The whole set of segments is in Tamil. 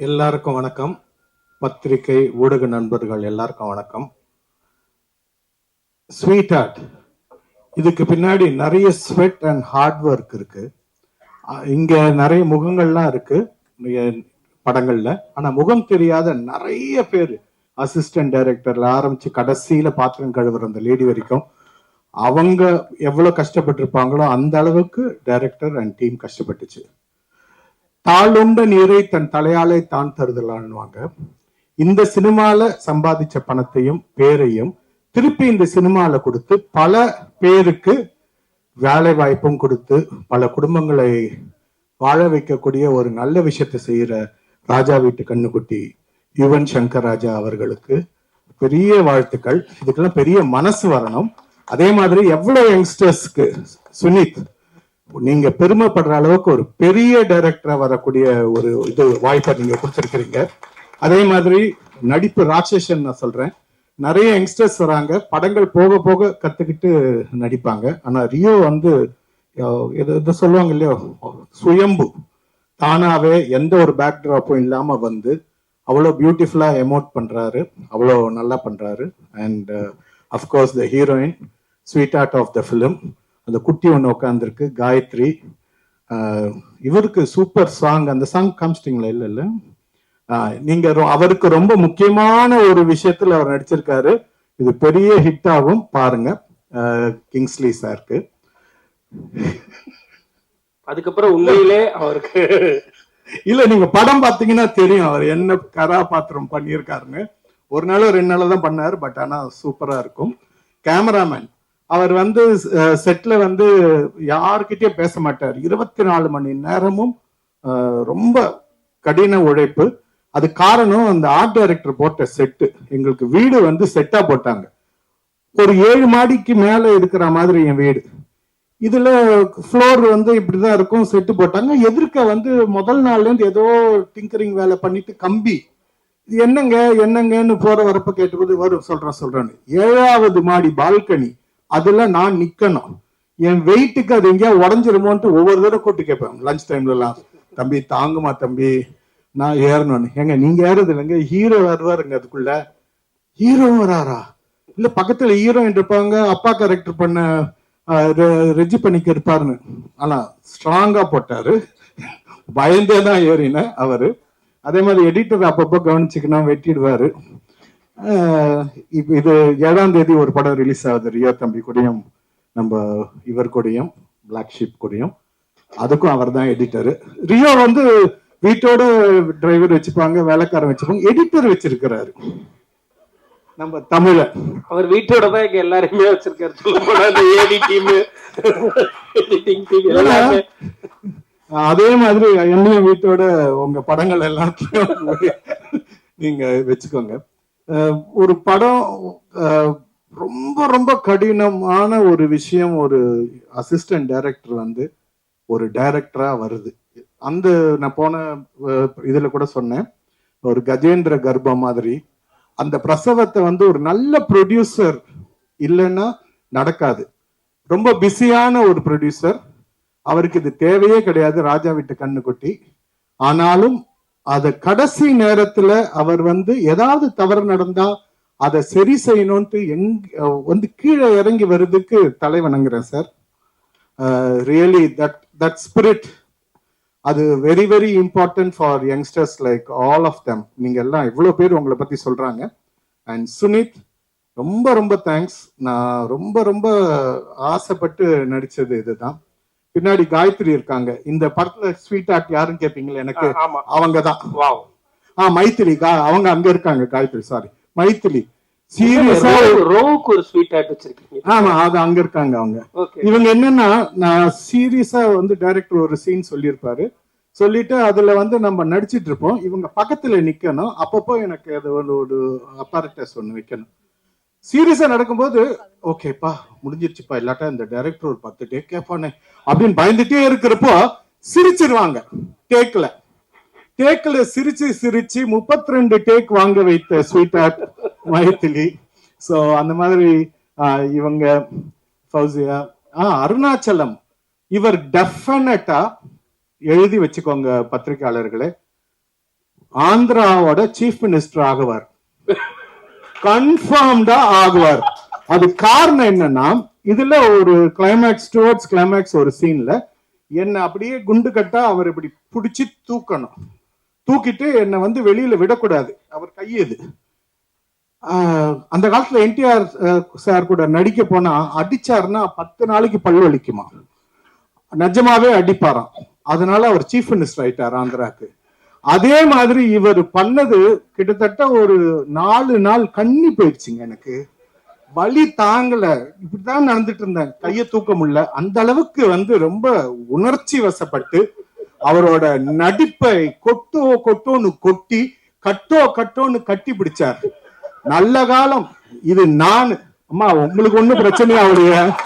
எல்லாருக்கும் வணக்கம். பத்திரிகை ஊடக நண்பர்கள் எல்லாருக்கும் வணக்கம். ஸ்வீட் ஆர்ட் இதுக்கு பின்னாடி நிறைய ஸ்வெட் அண்ட் ஹார்ட் ஒர்க் இருக்கு. இங்க நிறைய முகங்கள்லாம் இருக்கு. படங்கள்ல. ஆனா முகம் தெரியாத நிறைய பேர் அசிஸ்டன்ட் டைரக்டர்ல ஆரம்பிச்சு கடைசியில பாத்திரம் கழுவுற அந்த லேடி வரைக்கும் அவங்க எவ்வளவு கஷ்டப்பட்டிருப்பாங்களோ அந்த அளவுக்கு டைரக்டர் அண்ட் டீம் கஷ்டப்பட்டுச்சு. தாளுண்ட நீரை தன் தலையாலே தான் தருதலான்வாங்க இந்த சினிமால சம்பாதிச்ச பணத்தையும் பேரையும் திருப்பி இந்த சினிமால கொடுத்து பல பேருக்கு வேலை வாய்ப்பும் கொடுத்து பல குடும்பங்களை வாழ வைக்கக்கூடிய ஒரு நல்ல விஷயத்தை செய்யற ராஜா வீட்டு கண்ணுக்குட்டி யுவன் சங்கர் ராஜா அவர்களுக்கு பெரிய வாழ்த்துக்கள். இதுக்கெல்லாம் பெரிய மனசு வரணும். அதே மாதிரி எவ்வளவு யங்ஸ்டர்ஸ்க்கு சுனித் நீங்க பெருமைப்படுற அளவுக்கு ஒரு பெரிய டைரக்டரா வரக்கூடிய ஒரு இது வாய்ப்பை நீங்க கொடுத்துருக்கிறீங்க. அதே மாதிரி நடிப்பு ராட்சசன் நான் சொல்றேன். நிறைய யங்ஸ்டர்ஸ் வராங்க. படங்கள் போக போக கத்துக்கிட்டு நடிப்பாங்க. ஆனா ரியோ வந்து அஹ், சொல்லுவாங்க இல்லையோ சுயம்பு. தானாவே எந்த ஒரு பேக்ட்ராப்பும் இல்லாம வந்து அவ்வளோ பியூட்டிஃபுல்லா எமோட் பண்றாரு. அவ்வளோ நல்லா பண்றாரு. And of course the heroine sweetheart of the film அந்த குட்டி ஒன்று உட்காந்துருக்கு காயத்ரி. இவருக்கு சூப்பர் சாங் அந்த சாங் காமிச்சிட்டிங்களா? இல்ல இல்ல. நீங்க அவருக்கு ரொம்ப முக்கியமான ஒரு விஷயத்துல அவர் நடிச்சிருக்காரு. இது பெரிய ஹிட் ஆகும் பாருங்க கிங்ஸ்லி சாருக்கு. அதுக்கப்புறம் உண்மையிலே அவருக்கு இல்ல நீங்க படம் பாத்தீங்கன்னா தெரியும். அவர் என்ன கதாபாத்திரம் பண்ணியிருக்காருன்னு. ஒரு நாளோ ரெண்டு நாளோ தான் பண்ணாரு பட் ஆனா சூப்பரா இருக்கும். கேமராமேன் அவர் வந்து செட்ல வந்து யாருக்கிட்டே பேச மாட்டார். இருபத்தி நாலு மணி நேரமும் ரொம்ப கடின உழைப்பு. அது காரணம் அந்த ஆர்ட் டைரக்டர் போட்ட செட்டு எங்களுக்கு வீடு வந்து செட்டா போட்டாங்க. ஒரு ஏழு மாடிக்கு மேல இருக்கிற மாதிரி என் வீடு. இதுல ஃப்ளோர் வந்து இப்படிதான் இருக்கும் செட்டு போட்டாங்க. எதிர்க்க வந்து முதல் நாள்ல இருந்து ஏதோ டிங்கரிங் வேலை பண்ணிட்டு கம்பி. இது என்னங்க என்னங்கன்னு போற வரப்ப கேட்டபோது வரும் சொல்றேன் சொல்றேன்னு. ஏழாவது மாடி பால்கனி அதுல நான் நிக்கணும். என் வெயிட்டுக்கு அது எங்கேயா உடஞ்சிருமோன்ட்டு ஒவ்வொரு தடவை கூட்டு கேட்பேன். லஞ்ச் டைம்ல எல்லாம் தம்பி தாங்குமா தம்பி? நான் ஏறணும்னு. ஏங்க நீங்க ஏறது இல்லைங்க. ஹீரோ வருவாருங்க அதுக்குள்ள. ஹீரோ வராரா? இல்ல பக்கத்துல ஹீரோயின் இருப்பாங்க அப்பா கேரக்டர் பண்ண ரெ- ரெஜி பண்ணிக்க இருப்பாருன்னு. ஆனா ஸ்ட்ராங்கா போட்டாரு. பயந்தே தான் ஏறினேன் அவரு. அதே மாதிரி எடிட்டர் அப்பப்போ கவனிச்சுக்கணும் வெட்டிடுவாரு. இது ஏழாம் தேதி ஒரு படம் ரிலீஸ் ஆகுது. ரியோ தம்பி கூடயும் நம்ம இவர் கூடயும் பிளாக் ஷீப் கூடயும். அதுக்கும் அவர் தான் எடிட்டர் ரியோ வந்து வீட்டோட டிரைவர் வச்சுப்பாங்க வேலைக்காரன் வச்சுப்பாங்க எடிட்டர் வச்சிருக்கிறாரு. நம்ம தமிழ. அவர் வீட்டோட தான் இங்க எல்லாரையுமே வச்சிருக்காரு. சொல்ல ஏடி டீம் எடிட்டிங் டீம் எல்லாமே. அதே மாதிரி என்னையும் வீட்டோட உங்க படங்கள் எல்லாத்தையும் நீங்க வச்சுக்கோங்க. ஒரு படம் ரொம்ப ரொம்ப கடினமான ஒரு விஷயம் ஒரு அசிஸ்டன்ட் டைரக்டர் வந்து ஒரு டைரக்டரா வருது. அந்த நான் போன இதுல கூட சொன்னேன். ஒரு கஜேந்திர கர்ப்ப மாதிரி. அந்த பிரசவத்தை வந்து ஒரு நல்ல ப்ரொடியூசர் இல்லைன்னா நடக்காது. ரொம்ப பிஸியான ஒரு ப்ரொடியூசர் அவருக்கு இது தேவையே கிடையாது. ராஜா வீட்டு கண்ணுக்குட்டி ஆனாலும் அத கடைசி நேரத்துல அவர் வந்து ஏதாவது தவறு நடந்தா அதை சரி செய்யணும்ட்டு எங் வந்து கீழே இறங்கி வர்றதுக்கு தலை வணங்குறேன் sir. Really that that spirit அது very very important for youngsters like all of them நீங்க எல்லாம் இவ்வளோ பேர் உங்களை பத்தி சொல்றாங்க. அண்ட் சுனித் ரொம்ப ரொம்ப தேங்க்ஸ் நான் ரொம்ப ரொம்ப ஆசைப்பட்டு நடிச்சது இதுதான். பின்னாடி காயத்ரி இருக்காங்க. இந்த படத்துல ஸ்வீட் ஆர்ட் யாருன்னு கேட்பீங்களா எனக்கு அவங்க தான் வாவ். ஆ மைத்திரி கா- அவங்க அங்க இருக்காங்க காயத்ரி. சாரி மைத்திரி சீரியஸா ரோவுக்கு ஒரு ஸ்வீட் ஆட் வச்சிருக்கீங்க. ஆமா அது அங்க இருக்காங்க அவங்க. இவங்க என்னன்னா நான் சீரியஸா வந்து டைரக்டர் ஒரு சீன் சொல்லியிருப்பாரு. சொல்லிட்டு அதுல வந்து நம்ம நடிச்சிட்டு இருப்போம். இவங்க பக்கத்துல நிக்கணும். அப்பப்போ எனக்கு அது ஒரு ஒரு அப்பாரட்டஸ் ஒண்ணு வைக்கணும். சீரியஸா நடக்கும்போது ஓகேப்பா முடிஞ்சிருச்சுப்பா இல்லாட்டா இந்த டைரக்டர் ஒரு பத்து டேக் கேட்பானே அப்படின்னு பயந்துட்டே இருக்கிறப்போ சிரிச்சிருவாங்க. டேக்ல டேக்ல சிரிச்சு சிரிச்சு 32 ரெண்டு டேக் வாங்க வைத்த ஸ்வீட் ஆர்ட் மைத்திலி சோ அந்த மாதிரி இவங்க ஃபௌசியா ஆ அருணாச்சலம். இவர் டெஃபினட்டா எழுதி வச்சுக்கோங்க பத்திரிகையாளர்களே ஆந்திராவோட சீஃப் மினிஸ்டர் ஆகுவார். கன்ஃபார்ம்டா ஆகுவார். அது காரணம் என்னன்னா இதுல ஒரு கிளைமேக்ஸ் டுவர்ட்ஸ் கிளைமேக்ஸ் ஒரு சீன்ல என்ன அப்படியே குண்டு கட்டா அவர் இப்படி பிடிச்சி தூக்கணும். தூக்கிட்டு என்னை வந்து வெளியில விடக்கூடாது. அவர் கையது அந்த காலத்துல என்டிஆர் சார் கூட நடிக்க போனா அடிச்சாருன்னா பத்து நாளைக்கு பல்லு வலிக்குமா? நிஜமாவே அடிப்பாராம். அதனால அவர் சீஃப் மினிஸ்டர் ஆயிட்டார் ஆந்திராக்கு. அதே மாதிரி இவர் பண்ணது கிட்டத்தட்ட ஒரு நாலு நாள் கண்ணி போயிடுச்சுங்க எனக்கு. வலி தாங்கல. இப்படிதான் நடந்துட்டு இருந்தேன். கையை தூக்க முடியல. அந்த அளவுக்கு வந்து ரொம்ப உணர்ச்சி வசப்பட்டு அவரோட நடிப்பை கொட்டோ கொட்டோன்னு கொட்டி கட்டோ கட்டோன்னு கட்டி பிடிச்சார். நல்ல காலம். இது நான் அம்மா உங்களுக்கு ஒண்ணும் பிரச்சனையா அவருடைய?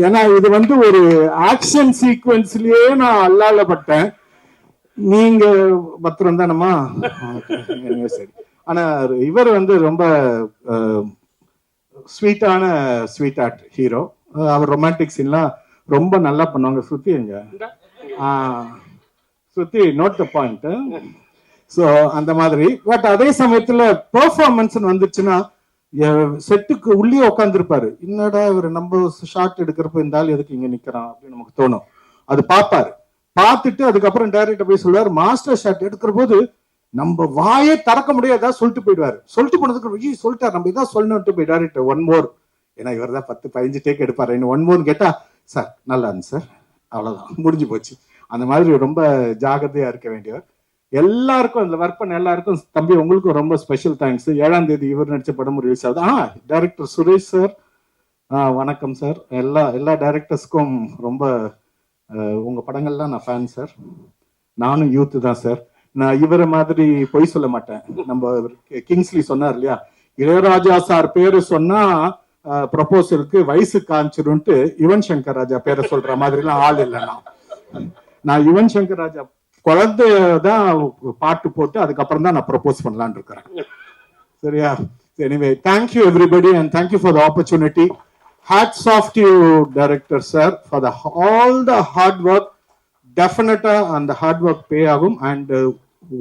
ஏன்னா இது வந்து ஒரு ஆக்ஷன் சீக்வன்ஸ்லயே நான் அல்லாலப்பட்டேன் நீங்க பத்திரம் தானம்மா? சரி. ஆனா இவர் வந்து ரொம்ப ஸ்வீட்டான ஸ்வீட் ஆர்ட் ஹீரோ. அவர் ரொமான்டிக் சீன்லாம் ரொம்ப நல்லா பண்ணுவாங்க. ஸ்ருதி எங்க? Shruti note the point. So அந்த மாதிரி. பட் அதே சமயத்துல பெர்ஃபார்மன்ஸ் வந்துச்சுன்னா செட்டுக்கு உள்ளே உட்காந்துருப்பாரு என்னடா இவர் நம்ம ஷார்ட் எடுக்கிறப்ப இந்த ஆள் எதுக்கு இங்க நிக்கிறான் அப்படின்னு நமக்கு தோணும். அது பார்ப்பாரு. பார்த்துட்டு அதுக்கப்புறம் டைரக்டர் போய் சொல்லுவார். மாஸ்டர் ஷாட் எடுக்கிற போது நம்ம வாயே திறக்க முடியாதா சொல்லிட்டு போயிடுவாரு. சொல்லிட்டு போனதுக்கு ஐயோ சொல்லிட்டார். நம்ம இதான் சொல்லணும்ட்டு போய் டைரக்டர் ஒன் மோர் ஏன்னா இவர் தான் பத்து பதினஞ்சு டேக் எடுப்பார். இன்னும் ஒன் மோர்னு கேட்டா சார் நல்லா இருந்து சார் அவ்வளோதான் முடிஞ்சு போச்சு. அந்த மாதிரி ரொம்ப ஜாகிரதையா இருக்க வேண்டியவர். எல்லாருக்கும் அந்த ஒர்க் பண்ண எல்லாருக்கும் தம்பி உங்களுக்கும் ரொம்ப ஸ்பெஷல் தேங்க்ஸ் ஏழாம் தேதி இவர் நடிச்ச படம் ரிலீஸ் ஆகுது. ஆ டைரக்டர் சுரேஷ் சார் ஆ வணக்கம் சார் எல்லா எல்லா டைரக்டர்ஸ்க்கும் ரொம்ப உங்கள் படங்கள்லாம் நான் ஃபேன் சார் நானும் யூத் தான் சார் நான் இவரை மாதிரி பொய் சொல்ல மாட்டேன். நம்ம கிங்ஸ்லி சொன்னார் இல்லையா? இளையராஜா சார் பேரு சொன்னா ப்ரப்போசலுக்கு வயசு காமிச்சிருன்ட்டு யுவன் சங்கர் ராஜா பேரை சொல்ற மாதிரிலாம் ஆள் இல்லை நான். நான் யுவன் சங்கர் ராஜா குழந்தைய தான் பாட்டு போட்டு அதுக்கப்புறம் தான் நான் ப்ரப்போஸ் பண்ணலாம்னு இருக்கிறேன். சரியா? Anyway thank you everybody and thank you for the opportunity hats off to director sir for the all the hard work டெஃபினட்டா அந்த ஹார்ட் ஒர்க் பே ஆகும். அண்ட் uh,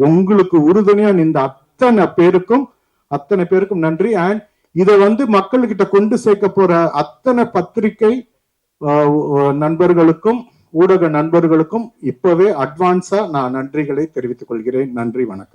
உங்களுக்கு உறுதுணையா இந்த அத்தனை பேருக்கும் அத்தனை பேருக்கும் நன்றி. அண்ட் இதை வந்து மக்கள்கிட்ட கொண்டு சேர்க்க போற அத்தனை பத்திரிகை நண்பர்களுக்கும் ஊடக நண்பர்களுக்கும் இப்பவே அட்வான்ஸா நான் நன்றிகளை தெரிவித்துக் கொள்கிறேன். நன்றி வணக்கம்.